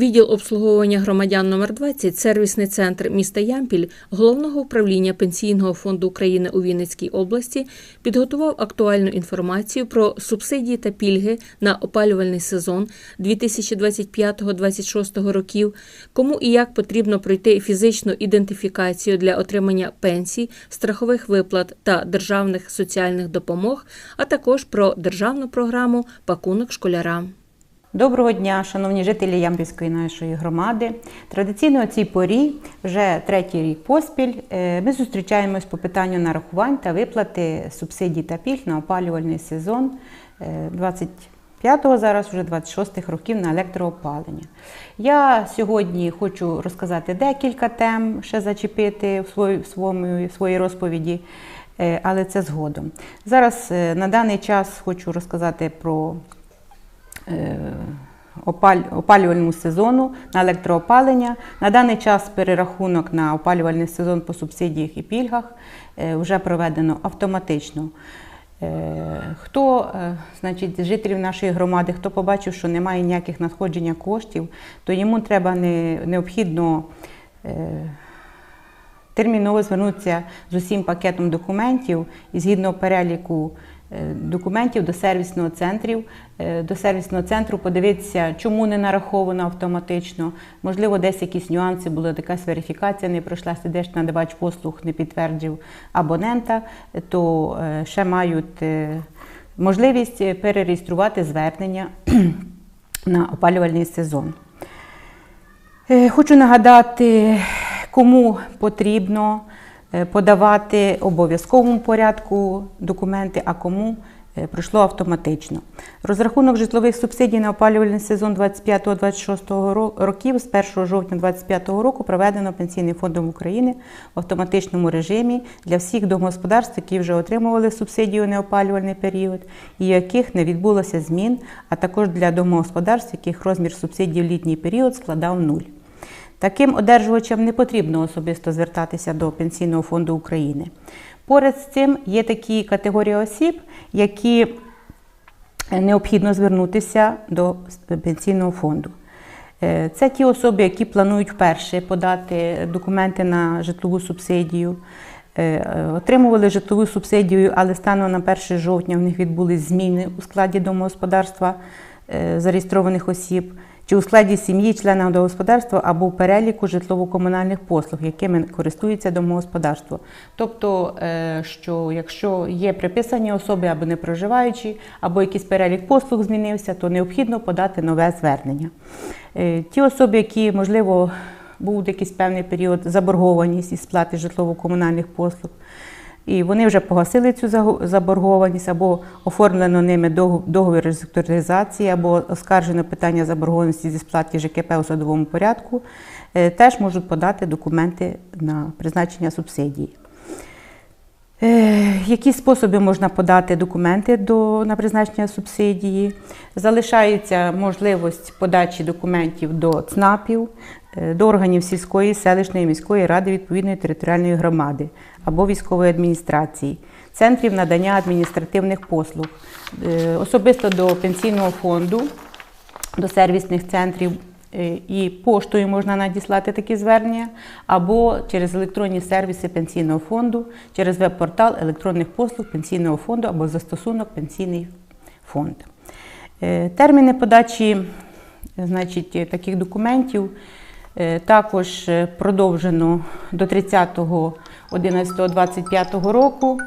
Відділ обслуговування громадян номер 20 сервісний центр міста Ямпіль головного управління Пенсійного фонду України у Вінницькій області підготував актуальну інформацію про субсидії та пільги на опалювальний сезон 2025-2026 років, кому і як потрібно пройти фізичну ідентифікацію для отримання пенсій, страхових виплат та державних соціальних допомог, а також про державну програму Пакунок школярам. Доброго дня, шановні жителі Ямпільської нашої громади. Традиційно у цій порі, вже третій рік поспіль, е, ми зустрічаємось по питанню нарахувань та виплати субсидій та пільг на опалювальний сезон 25-го, зараз вже 26-х років на електроопалення. Я сьогодні хочу розказати декілька тем, ще зачепити в своїй, розповіді, е, але це згодом. Зараз е, на даний час хочу розказати про Е, опалювальному сезону на електроопалення. На даний час перерахунок на опалювальний сезон по субсидіях і пільгах е, вже проведено автоматично. Е, хто, значить, жителів нашої громади, хто побачив, що немає ніяких надходження коштів, то йому треба не, необхідно терміново звернутися з усім пакетом документів і згідно переліку Е, документів до сервісного центру, е, до сервісного центру подивитися, чому не нараховано автоматично. Можливо, десь якісь нюанси були, якась верифікація не пройшла, сидиш надавач послуг, не підтвердив абонента, то е, ще мають можливість перереєструвати звернення на опалювальний сезон. Хочу нагадати, кому потрібно. Е, подавати обов'язковому порядку документи, а кому е, пройшло автоматично. Розрахунок житлових субсидій на опалювальний сезон 25-26 років з 1 жовтня 2025 року проведено Пенсійним фондом України в автоматичному режимі для всіх домогосподарств, які вже отримували субсидію на опалювальний період, і яких не відбулося змін, а також для домогосподарств, яких розмір субсидій в літній період складав нуль. Таким одержувачам не потрібно особисто звертатися до Пенсійного фонду України. Поряд з цим є такі категорії осіб, які необхідно звернутися до пенсійного фонду. Е, це ті особи, які планують вперше подати документи на житлову субсидію, е, отримували житлову субсидію, але станом на 1 жовтня в них відбулись зміни у складі домогосподарства е, зареєстрованих осіб чи у складі сім'ї, члена господарства або в переліку житлово-комунальних послуг, якими користується домогосподарство. Тобто, е, що якщо є приписані особи або не проживаючі, або якийсь перелік послуг змінився, то необхідно подати нове звернення. Е, ті особи, які, можливо, був якийсь певний період заборгованість із сплати житлово-комунальних послуг. І вони вже погасили цю заборгованість, або оформлено ними договір реструктуризації, або оскаржено питання заборгованості зі сплати ЖКП у судовому порядку, е, теж можуть подати документи на призначення субсидії. Е, які способи можна подати документи до, на призначення субсидії? Залишається можливість подачі документів до ЦНАПів, е, до органів сільської, селищної міської ради відповідної територіальної громади або військової адміністрації, центрів надання адміністративних послуг, е, особисто до пенсійного фонду, до сервісних центрів. Е, і поштою можна надіслати такі звернення, або через електронні сервіси пенсійного фонду, через веб-портал електронних послуг пенсійного фонду або застосунок пенсійний фонд. Е, терміни подачі значить, таких документів також продовжено до 30 11-25 року.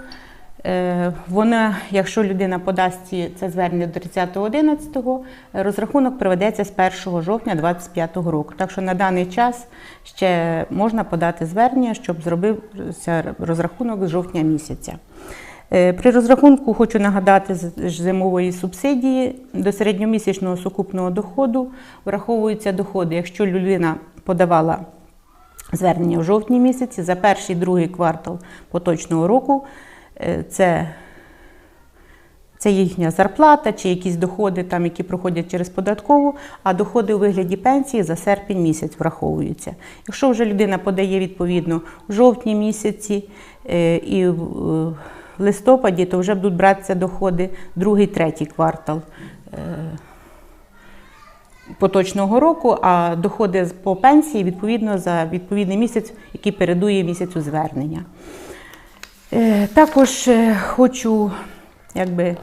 Е, вона, якщо людина подасть це звернення до 30.11, розрахунок проведеться з 1 жовтня 2025 року. Так що на даний час ще можна подати звернення, щоб зробився розрахунок з жовтня місяця. Е, при розрахунку хочу нагадати з зимової субсидії до середньомісячного сукупного доходу враховуються доходи, якщо людина подавала звернення в жовтні місяці за перший другий квартал поточного року. Е, це це їхня зарплата чи якісь доходи, там, які проходять через податкову, а доходи у вигляді пенсії за серпень місяць враховуються. Якщо вже людина подає відповідно в жовтні місяці е, і в листопаді, то вже будуть братися доходи другий, третій квартал. Е, поточного року, а доходи по пенсії відповідно за відповідний місяць, який передує місяцю звернення. Е, Також е, хочу якби,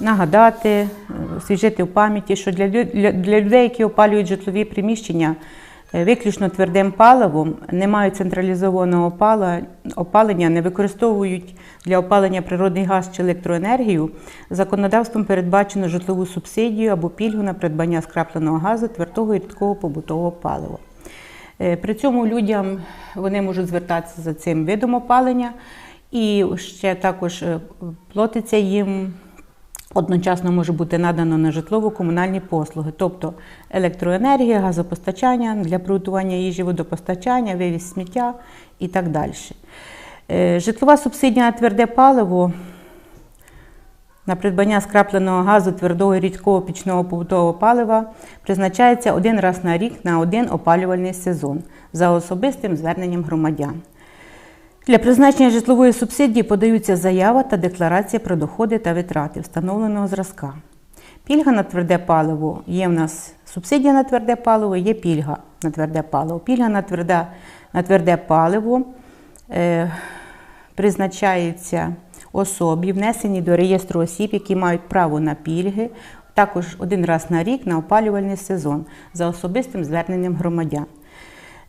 нагадати, е, освіжити в пам'яті, що для, для, людей, які опалюють житлові приміщення виключно твердим паливом, не мають централізованого опалення, не використовують для опалення природний газ чи електроенергію, законодавством передбачено житлову субсидію або пільгу на придбання скрапленого газу, твердого і рідкого побутового палива. При цьому людям вони можуть звертатися за цим видом опалення, і ще також е, платиться їм. Одночасно може бути надано на житлово-комунальні послуги, тобто електроенергія, газопостачання для приготування їжі, водопостачання, вивіз сміття і так далі. Е, Житлова субсидія на тверде паливо на придбання скрапленого газу, твердого і рідкого пічного побутового палива призначається один раз на рік на один опалювальний сезон за особистим зверненням громадян. Для призначення житлової субсидії подаються заява та декларація про доходи та витрати встановленого зразка. Пільга на тверде паливо є в нас субсидія на тверде паливо, є пільга на тверде паливо. Пільга на тверде, на тверде паливо е, призначається особі, внесені до реєстру осіб, які мають право на пільги, також один раз на рік на опалювальний сезон за особистим зверненням громадян.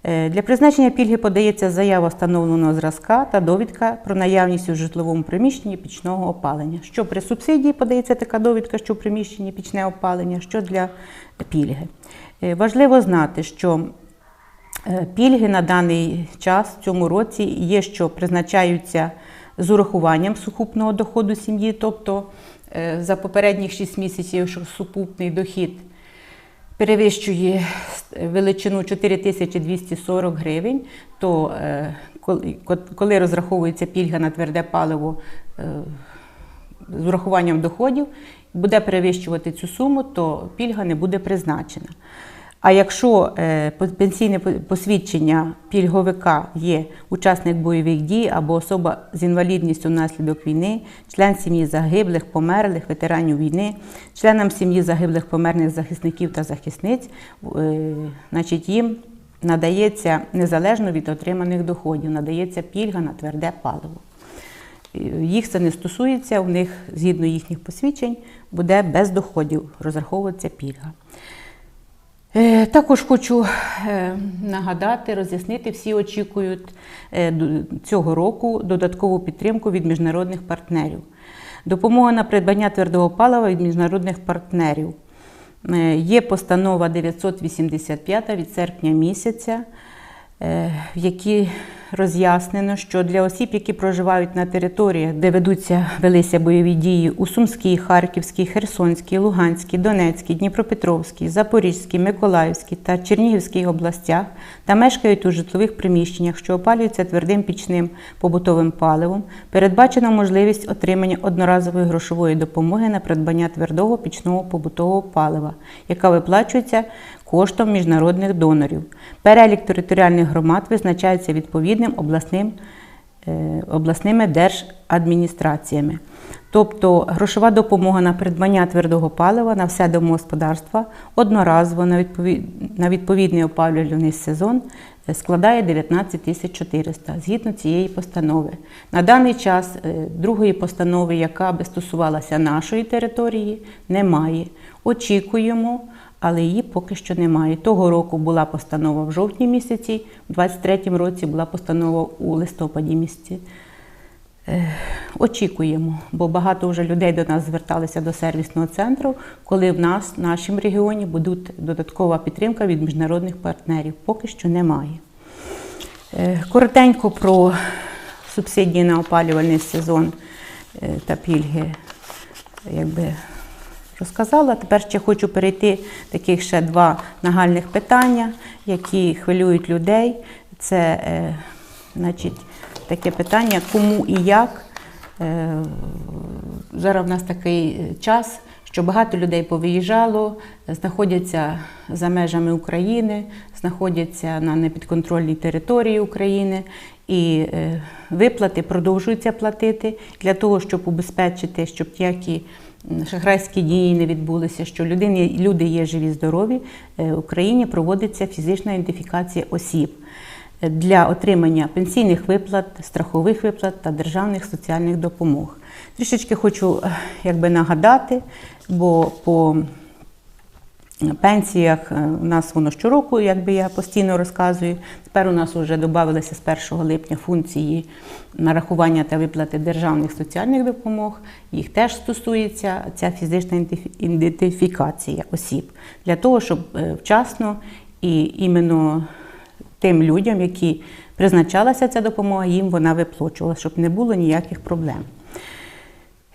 Е, Для призначення пільги подається заява встановленого зразка та довідка про наявність у житловому приміщенні пічного опалення. Що при субсидії подається така довідка, що в приміщенні пічне опалення, що для пільги. Е, Важливо знати, що Е, Пільги на даний час в цьому році є, що призначаються з урахуванням сукупного доходу сім'ї, тобто за попередніх 6 місяців, якщо сукупний дохід перевищує величину 4240 гривень, то е, коли- розраховується пільга на тверде паливо е, з урахуванням доходів, буде перевищувати цю суму, то пільга не буде призначена. А якщо е, пенсійне посвідчення пільговика є учасник бойових дій або особа з інвалідністю внаслідок війни, член сім'ї загиблих, померлих, ветеранів війни, членам сім'ї загиблих померлих захисників та захисниць, е, значить їм надається незалежно від отриманих доходів, надається пільга на тверде паливо. Їх це не стосується, у них згідно їхніх посвідчень буде без доходів розраховуватися пільга. Е, Також хочу е, нагадати, роз'яснити, всі очікують е, цього року додаткову підтримку від міжнародних партнерів. Допомога на придбання твердого палива від міжнародних партнерів. Є постанова 985 від серпня місяця, в якій роз'яснено, що для осіб, які проживають на територіях, де ведуться велися бойові дії у Сумській, Харківській, Херсонській, Луганській, Донецькій, Дніпропетровській, Запорізькій, Миколаївській та Чернігівській областях та мешкають у житлових приміщеннях, що опалюються твердим пічним побутовим паливом, передбачена можливість отримання одноразової грошової допомоги на придбання твердого пічного побутового палива, яка виплачується коштом міжнародних донорів. Перелік територіальних громад визначається відповідним обласним, е, обласними держадміністраціями. Тобто грошова допомога на придбання твердого палива на все домогосподарство одноразово на, відповідний опалювальний сезон е, складає 19 тисяч 400 згідно цієї постанови. На даний час е, другої постанови, яка би стосувалася нашої території, немає. Очікуємо, але її поки що немає. Того року була постанова в жовтні місяці, в 23-му році була постанова у листопаді місяці. Очікуємо, бо багато вже людей до нас зверталися до сервісного центру, коли в нас, в нашому регіоні, буде додаткова підтримка від міжнародних партнерів. Поки що немає. Коротенько про субсидії на опалювальний сезон е, та пільги, якби розказала. Тепер ще хочу перейти таких ще два нагальних питання, які хвилюють людей. Це е, значить, таке питання, кому і як. Е, Зараз в нас такий час, що багато людей повиїжджало, знаходяться за межами України, знаходяться на непідконтрольній території України, і е, виплати продовжуються платити для того, щоб убезпечити, щоб які шахрайські дії не відбулися, що людини, люди є живі, здорові, е, в Україні проводиться фізична ідентифікація осіб для отримання пенсійних виплат, страхових виплат та державних соціальних допомог. Трішечки хочу е, якби нагадати, бо по пенсіях е, у нас воно щороку, якби я постійно розказую. Тепер у нас вже додавалися з 1 липня функції нарахування та виплати державних соціальних допомог. Їх теж стосується ця фізична ідентифі- ідентифікація осіб для того, щоб е, вчасно і іменно тим людям, які призначалася ця допомога, їм вона виплачувалася, щоб не було ніяких проблем.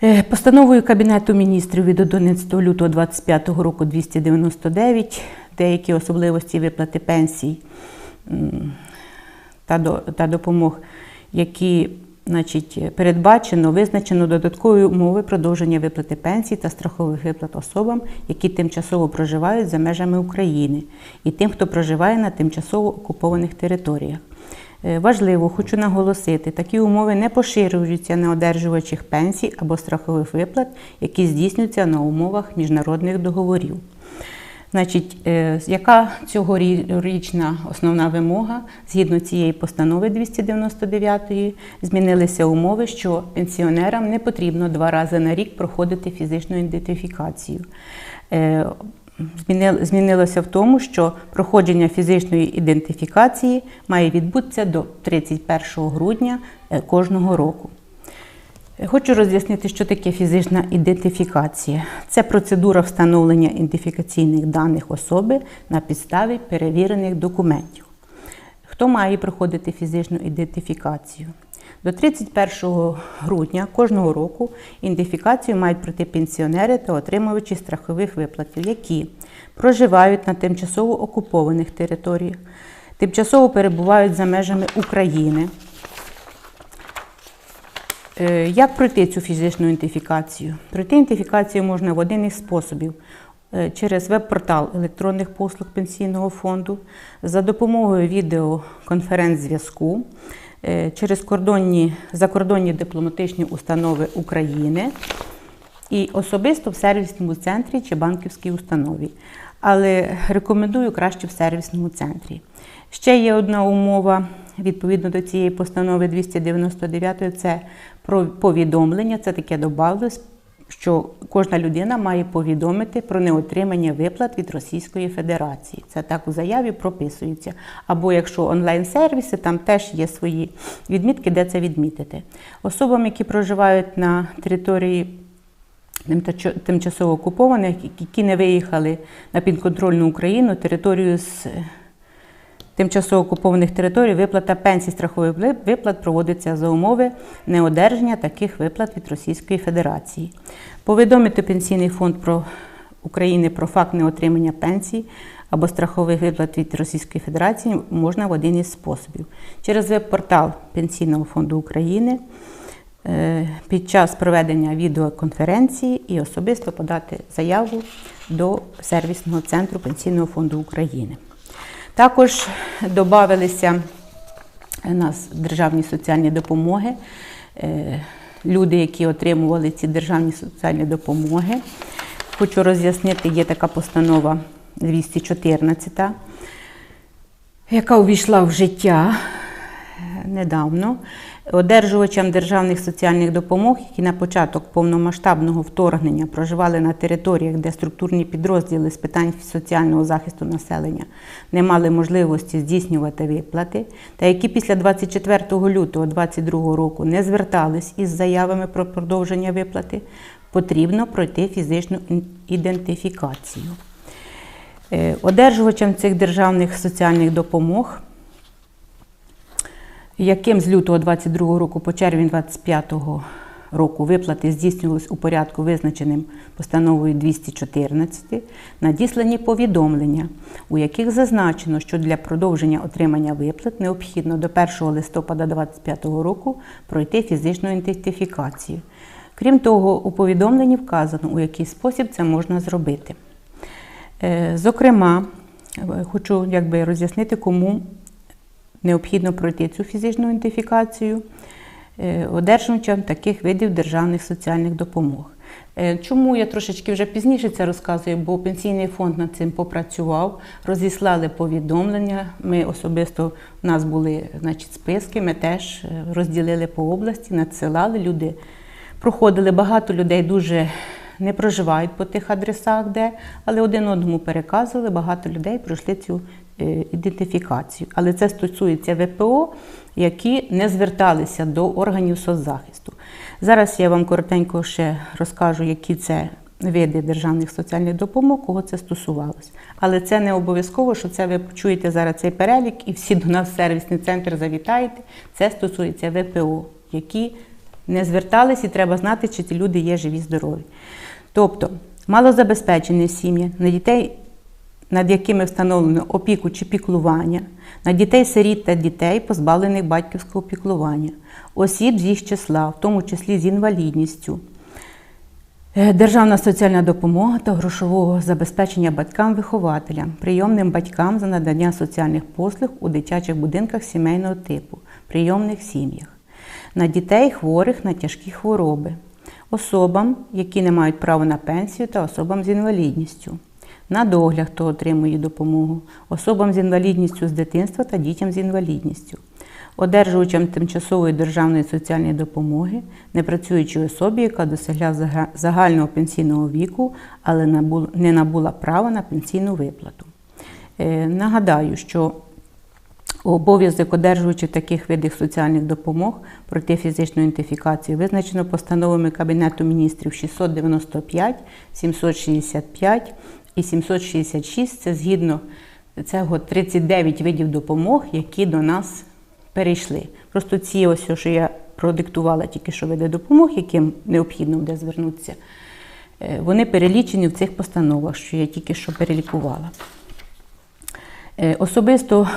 Е, Постановою Кабінету міністрів від 11 лютого 2025 року 299 деякі особливості виплати пенсій та, до, та допомог, які значить, передбачено, визначено додаткові умови продовження виплати пенсій та страхових виплат особам, які тимчасово проживають за межами України, і тим, хто проживає на тимчасово окупованих територіях. Е, Важливо, хочу наголосити, такі умови не поширюються на одержувачів пенсій або страхових виплат, які здійснюються на умовах міжнародних договорів. Значить, е, яка цьогорічна основна вимога згідно цієї постанови 299 змінилися умови, що пенсіонерам не потрібно два рази на рік проходити фізичну ідентифікацію. Е, змінил- Змінилося в тому, що проходження фізичної ідентифікації має відбутися до 31 грудня е, кожного року. Хочу роз'яснити, що таке фізична ідентифікація. Це процедура встановлення ідентифікаційних даних особи на підставі перевірених документів. Хто має проходити фізичну ідентифікацію? До 31 грудня кожного року ідентифікацію мають пройти пенсіонери та отримувачі страхових виплатів, які проживають на тимчасово окупованих територіях, тимчасово перебувають за межами України. Е, Як пройти цю фізичну ідентифікацію? Пройти ідентифікацію можна в один із способів Е, через веб-портал електронних послуг пенсійного фонду, за допомогою відеоконференц-зв'язку, через кордонні, закордонні дипломатичні установи України і особисто в сервісному центрі чи банківській установі. Але рекомендую краще в сервісному центрі. Ще є одна умова відповідно до цієї постанови 299 це про повідомлення. Це таке добавилось, що кожна людина має повідомити про неотримання виплат від Російської Федерації. Це так у заяві прописується. Або якщо онлайн-сервіси, там теж є свої відмітки, де це відмітити. Особам, які проживають на території тимчасово окупованих, які не виїхали на підконтрольну Україну, територію з тимчасово окупованих територій, виплата пенсій страхових виплат проводиться за умови неодержання таких виплат від Російської Федерації. Повідомити Пенсійний фонд про України про факт неотримання пенсій або страхових виплат від Російської Федерації можна в один із способів. Через веб-портал Пенсійного фонду України е, під час проведення відеоконференції і особисто подати заяву до сервісного центру Пенсійного фонду України. Також додавалися у нас державні соціальні допомоги. Е, Люди, які отримували ці державні соціальні допомоги. Хочу роз'яснити, є така постанова 214, яка увійшла в життя е, недавно. Одержувачам державних соціальних допомог, які на початок повномасштабного вторгнення проживали на територіях, де структурні підрозділи з питань соціального захисту населення не мали можливості здійснювати виплати, та які після 24 лютого 2022 року не звертались із заявами про продовження виплати, потрібно пройти фізичну ідентифікацію. Е, Одержувачам цих державних соціальних допомог яким з лютого 22 року по червень 25 року виплати здійснювалися у порядку, визначеним постановою 214, надіслані повідомлення, у яких зазначено, що для продовження отримання виплат необхідно до 1 листопада 2025 року пройти фізичну ідентифікацію. Крім того, у повідомленні вказано, у який спосіб це можна зробити. Е, Зокрема, е, хочу якби роз'яснити, кому необхідно пройти цю фізичну ідентифікацію е, одержувачам таких видів державних соціальних допомог. Е, Чому я трошечки вже пізніше це розказую? Бо пенсійний фонд над цим попрацював, розіслали повідомлення. Ми особисто у нас були значить, списки, ми теж е, розділили по області, надсилали люди. Проходили багато людей дуже не проживають по тих адресах, де, але один одному переказували. Багато людей пройшли цю ідентифікацію. Але це стосується ВПО, які не зверталися до органів соцзахисту. Зараз я вам коротенько ще розкажу, які це види державних соціальних допомог, кого це стосувалось. Але це не обов'язково, що це ви почуєте зараз цей перелік, і всі до нас в сервісний центр завітаєте. Це стосується ВПО, які не звертались, і треба знати, чи ці люди є живі, здорові. Тобто, малозабезпечені сім'ї, на дітей, над якими встановлено опіку чи піклування, на дітей-сиріт та дітей, позбавлених батьківського піклування, осіб з їх числа, в тому числі з інвалідністю, Е, Державна соціальна допомога та грошового забезпечення батькам-вихователям, прийомним батькам за надання соціальних послуг у дитячих будинках сімейного типу, прийомних сім'ях, на дітей хворих на тяжкі хвороби, особам, які не мають права на пенсію та особам з інвалідністю, на догляд, хто отримує допомогу, особам з інвалідністю з дитинства та дітям з інвалідністю, одержувачам тимчасової державної соціальної допомоги, непрацюючій особі, яка досягла загального пенсійного віку, але не набула права на пенсійну виплату. Е, Нагадаю, що Обов'язок одержувачів таких видів соціальних допомог проти фізичної ідентифікації визначено постановами Кабінету міністрів 695, 765 і 766. Це згідно цього 39 видів допомог, які до нас перейшли. Просто ці ось, що я продиктувала тільки що види допомог, яким необхідно буде звернутися, е, вони перелічені в цих постановах, що я тільки що перелікувала. Е, Особисто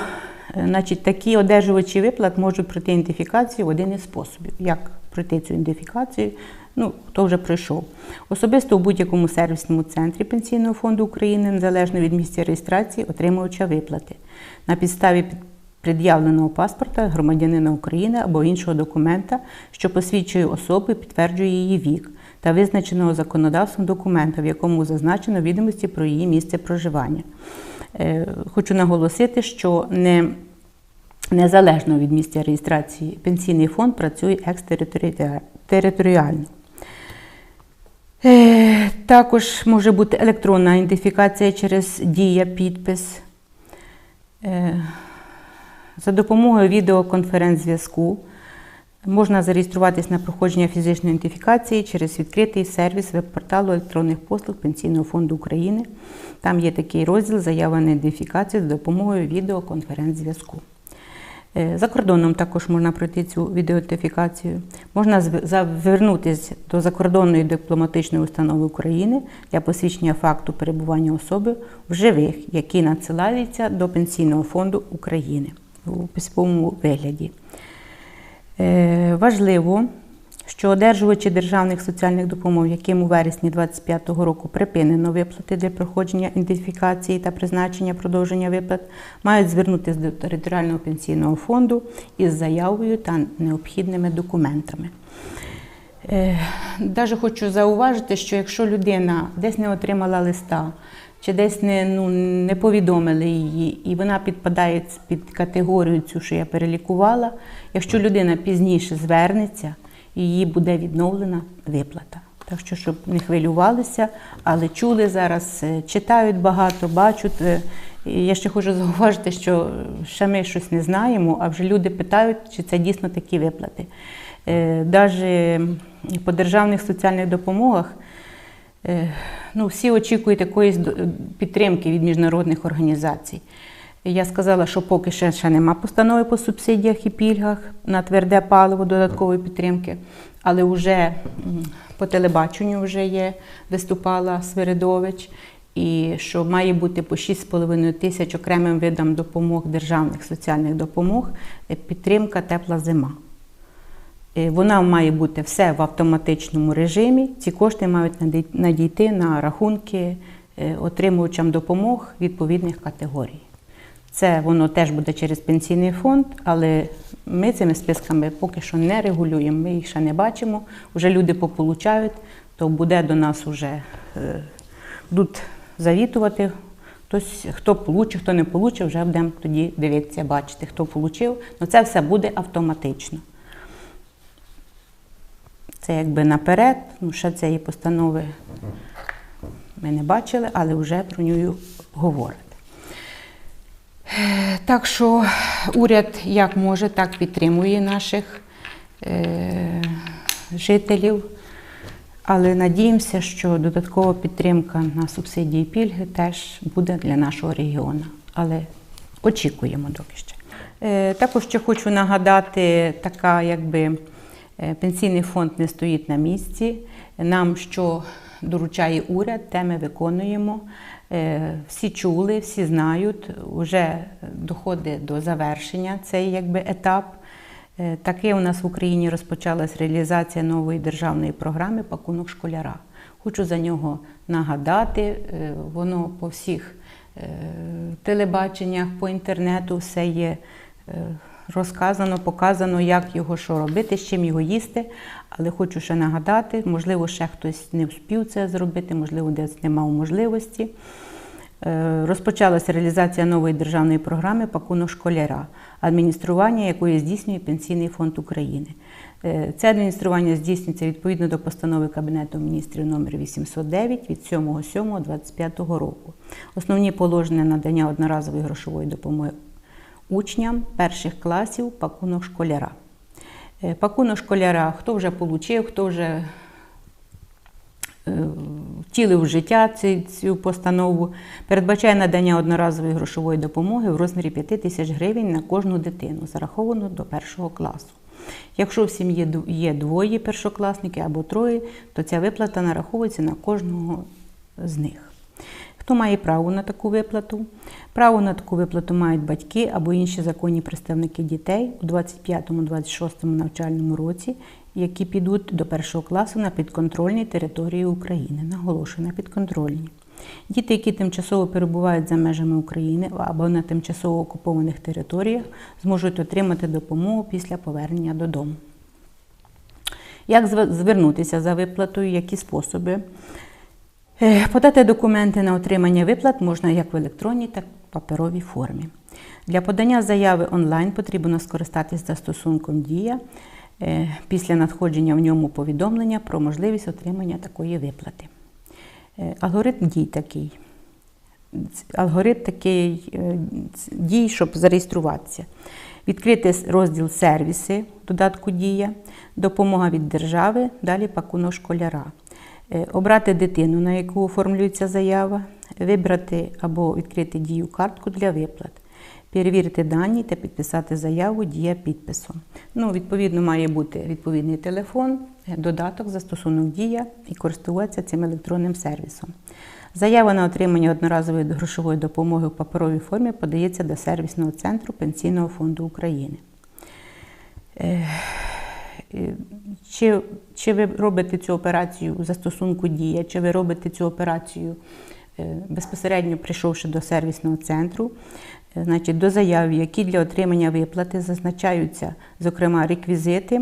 е, значить, такі одержувачі виплат можуть пройти ідентифікацію в один із способів. Як пройти цю ідентифікацію? Ну, хто вже пройшов. Особисто у будь-якому сервісному центрі Пенсійного фонду України, незалежно від місця реєстрації, отримувача виплати на підставі під- пред'явленого паспорта громадянина України або іншого документа, що посвідчує особу підтверджує її вік, та визначеного законодавством документа, в якому зазначено відомості про її місце проживання. Е, Хочу наголосити, що не незалежно від місця реєстрації пенсійний фонд працює екстериторіально. Е, Також може бути електронна ідентифікація через дія, підпис. Е, За допомогою відеоконференц-зв'язку можна зареєструватись на проходження фізичної ідентифікації через відкритий сервіс веб-порталу електронних послуг Пенсійного фонду України. Там є такий розділ Заява на ідентифікацію за допомогою відеоконференц-зв'язку. Е, За кордоном також можна пройти цю відеоідентифікацію. Можна звернутися до закордонної дипломатичної установи України для посвідчення факту перебування особи в живих, які надсилаються до Пенсійного фонду України у письмовому вигляді. Е, Важливо, що одержувачі державних соціальних допомог, яким у вересні 2025 року припинено виплати для проходження ідентифікації та призначення продовження виплат, мають звернутися до територіального пенсійного фонду із заявою та необхідними документами. Навіть хочу зауважити, що якщо людина десь не отримала листа, чи десь не, ну, не повідомили її, і вона підпадає під категорію цю, що я перелікувала, якщо людина пізніше звернеться, її буде відновлена виплата. Так що, щоб не хвилювалися, але чули зараз, е, читають багато, бачать. Е, Я ще хочу зауважити, що ще ми щось не знаємо, а вже люди питають, чи це дійсно такі виплати. Навіть по державних соціальних допомогах е, ну, всі очікують якоїсь підтримки від міжнародних організацій. Я сказала, що поки ще, ще нема постанови по субсидіях і пільгах на тверде паливо додаткової підтримки, але вже по телебаченню вже є, виступала Свиридович, і що має бути по 6,5 тисяч окремим видам допомог, державних соціальних допомог, е, підтримка тепла зима. Е, Вона має бути все в автоматичному режимі. Ці кошти мають надійти на рахунки е, отримувачам допомог відповідних категорій. Це воно теж буде через пенсійний фонд, але ми цими списками поки що не регулюємо. Ми їх ще не бачимо. Вже люди пополучають. то буде до нас вже е, будуть завітувати. Хтось, хто получив, хто не получив, вже будемо тоді дивитися, бачити, хто получив. Ну це все буде автоматично. Це якби наперед, ну ще цієї постанови ми не бачили, але вже про нього говорять. Так що уряд як може, так підтримує наших е, жителів. Але надіємося, що додаткова підтримка на субсидії пільги теж буде для нашого регіону. Але очікуємо доки ще. Е, Також ще хочу нагадати, така якби е, пенсійний фонд не стоїть на місці. Нам що доручає уряд, те ми виконуємо. Е, Всі чули, всі знають, вже доходить до завершення цей якби етап. Е, Таке у нас в Україні розпочалась реалізація нової державної програми Пакунок школяра. Хочу за нього нагадати. е, Воно по всіх телебаченнях, по інтернету все є розказано, показано, як його що робити, з чим його їсти. Але хочу ще нагадати, можливо, ще хтось не вспів це зробити, можливо, десь не мав можливості. Е, Розпочалася реалізація нової державної програми Пакунок школяра, адміністрування якої здійснює Пенсійний фонд України. Е, Це адміністрування здійснюється відповідно до постанови Кабінету міністрів номер 809 від 7.7.25 року. Основні положення надання одноразової грошової допомоги учням перших класів пакунок школяра. Е, Пакунок школяра, хто вже отримав, хто вже е, втілив в життя цю, постанову, передбачає надання одноразової грошової допомоги в розмірі 5 тисяч гривень на кожну дитину, зараховано до першого класу. Якщо в сім'ї є двоє першокласників або троє, то ця виплата нараховується на кожного з них. Хто має право на таку виплату? Право на таку виплату мають батьки або інші законні представники дітей у 25-26 навчальному році, які підуть до першого класу на підконтрольній території України. Наголошую на підконтрольній. Діти, які тимчасово перебувають за межами України або на тимчасово окупованих територіях, зможуть отримати допомогу після повернення додому. Як звернутися за виплатою, які способи? Е, Подати документи на отримання виплат можна як в електронній, так і в паперовій формі. Для подання заяви онлайн потрібно скористатись застосунком Дія е, після надходження в ньому повідомлення про можливість отримання такої виплати. Е, Алгоритм дій такий. Алгоритм такий дій, щоб зареєструватися. Відкрити розділ сервіси додатку Дія, допомога від держави, далі пакунок школяра. Е, Обрати дитину, на яку оформлюється заява, вибрати або відкрити дію картку для виплат, перевірити дані та підписати заяву дія підписом. Ну, відповідно, має бути відповідний телефон, е, додаток, застосунок дія і користуватися цим електронним сервісом. Заява на отримання одноразової грошової допомоги в паперовій формі подається до сервісного центру Пенсійного фонду України. Е, Чи, чи ви робите цю операцію у застосунку Дія, чи ви робите цю операцію е, безпосередньо прийшовши до сервісного центру, Е, значить, до заяви, які для отримання виплати зазначаються, зокрема, реквізити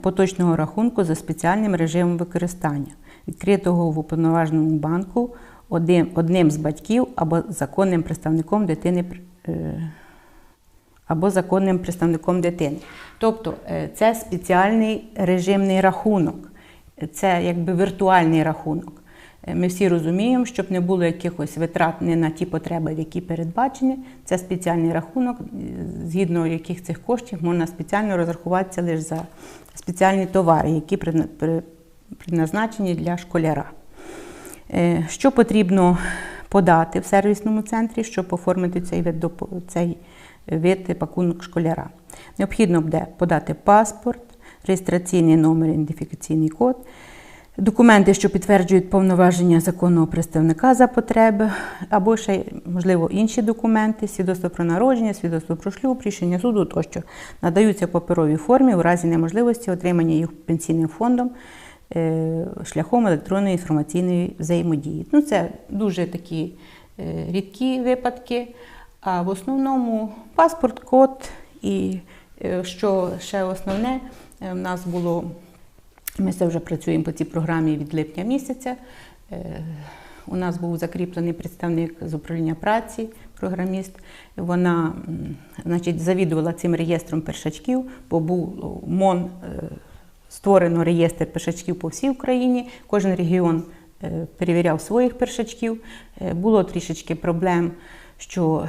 поточного рахунку за спеціальним режимом використання, відкритого в уповноваженому банку одним, одним з батьків або законним представником дитини. Або законним представником дитини. Тобто е, це спеціальний режимний рахунок, це якби віртуальний рахунок. Е, Ми всі розуміємо, щоб не було якихось витрат не на ті потреби, які передбачені. Це спеціальний рахунок, е, згідно яких цих коштів можна спеціально розрахуватися лише за спеціальні товари, які призна- призначені для школяра. Що потрібно подати в сервісному центрі, щоб оформити цей вид, цей вид пакунок школяра? Необхідно буде подати паспорт, реєстраційний номер, ідентифікаційний код, документи, що підтверджують повноваження законного представника за потреби, або ще, можливо, інші документи, свідоцтво про народження, свідоцтво про шлюб, рішення суду тощо надаються в паперовій формі у разі неможливості отримання їх пенсійним фондом е, шляхом електронної інформаційної взаємодії. Ну, це дуже такі е, рідкі випадки, а в основному паспорт, код і е, що ще основне, е, в нас було Ми це вже працюємо по цій програмі від липня місяця. Е, У нас був закріплений представник з управління праці, програміст. Вона значить, завідувала цим реєстром першачків, бо був МОН створено реєстр першачків по всій Україні. Кожен регіон перевіряв своїх першачків. Було трішечки проблем, що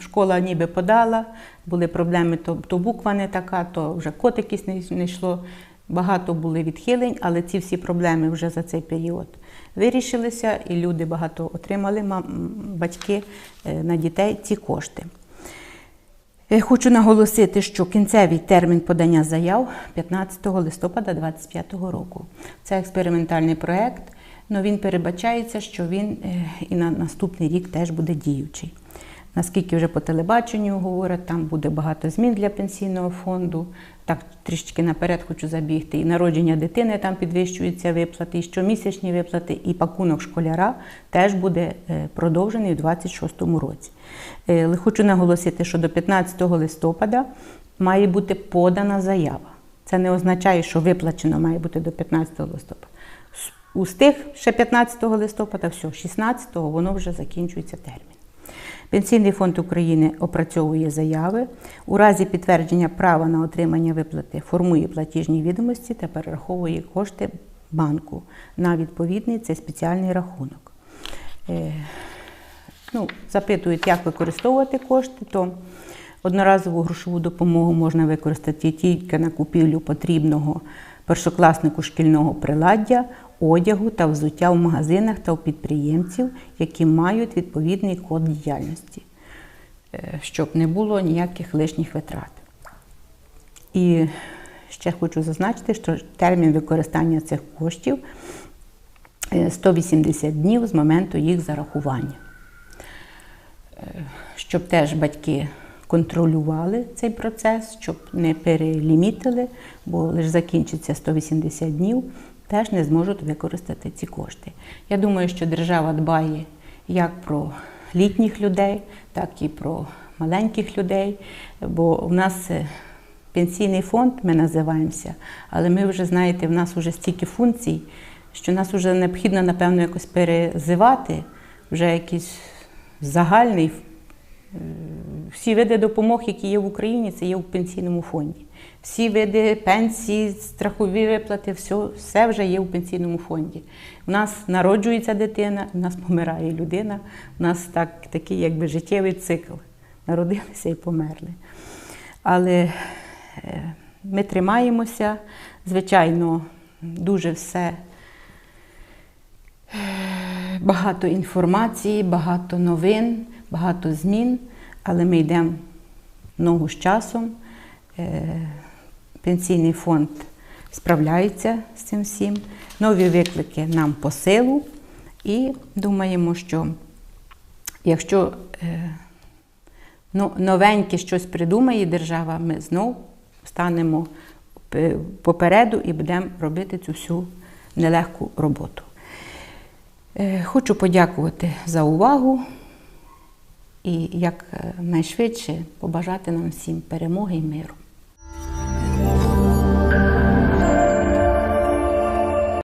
школа ніби подала, були проблеми, то, то буква не така, то вже код якийсь не, не йшло. Багато були відхилень, але ці всі проблеми вже за цей період вирішилися, і люди багато отримали, батьки е, на дітей ці кошти. Е, Хочу наголосити, що кінцевий термін подання заяв 15 листопада 2025 року. Це експериментальний проєкт, але він передбачається, що він е, і на наступний рік теж буде діючий. Наскільки вже по телебаченню говорять, там буде багато змін для пенсійного фонду. Так, трішечки наперед хочу забігти. І народження дитини там підвищуються виплати, і щомісячні виплати, і пакунок школяра теж буде е, продовжений у 2026 році. Е, хочу наголосити, що до 15 листопада має бути подана заява. Це не означає, що виплачено має бути до 15 листопада. Устиг ще 15 листопада, все, 16-го воно вже закінчується термін. Пенсійний фонд України опрацьовує заяви. У разі підтвердження права на отримання виплати формує платіжні відомості та перераховує кошти банку на відповідний цей спеціальний рахунок. Е, ну, запитують, як використовувати кошти, то одноразову грошову допомогу можна використати тільки на купівлю потрібного першокласнику шкільного приладдя, одягу та взуття в магазинах та у підприємців, які мають відповідний код діяльності, е, щоб не було ніяких лишніх витрат. І ще хочу зазначити, що термін використання цих коштів е, 180 днів з моменту їх зарахування. Е, Щоб теж батьки контролювали цей процес, щоб не перелімітили, бо лише закінчиться 180 днів, теж не зможуть використати ці кошти. Я думаю, що держава дбає як про літніх людей, так і про маленьких людей, бо в нас е, пенсійний фонд, ми називаємося, але ми вже знаєте, в нас вже стільки функцій, що нас вже необхідно, напевно, якось перезивати, вже якийсь загальний. Е, Всі види допомог, які є в Україні, це є в пенсійному фонді. Всі види пенсії, страхові виплати, все, все вже є в пенсійному фонді. У нас народжується дитина, у нас помирає людина, у нас так, такий якби життєвий цикл. Народилися і померли. Але е, ми тримаємося, звичайно, дуже все багато інформації, багато новин, багато змін, але ми йдемо ногу з часом. Е, Пенсійний фонд справляється з цим всім. Нові виклики нам по силу. І думаємо, що якщо е, ну, новеньке щось придумає держава, ми знов станемо попереду і будемо робити цю всю нелегку роботу. Е, Хочу подякувати за увагу і як е, найшвидше побажати нам всім перемоги і миру.